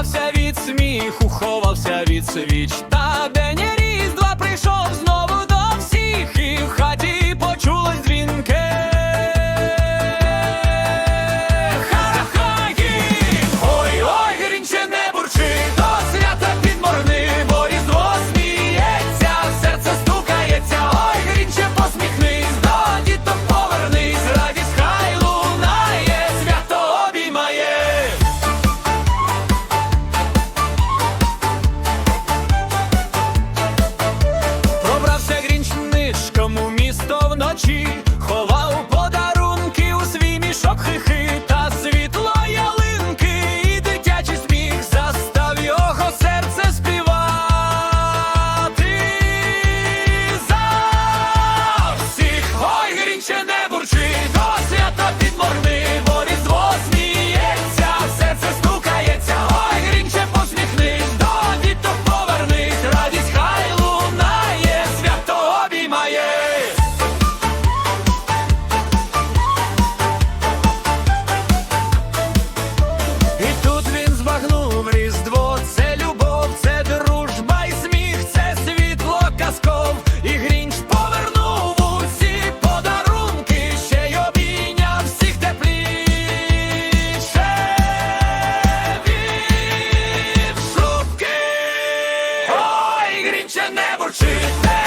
Ховався від сміху, ховався від свіч та де. Творчий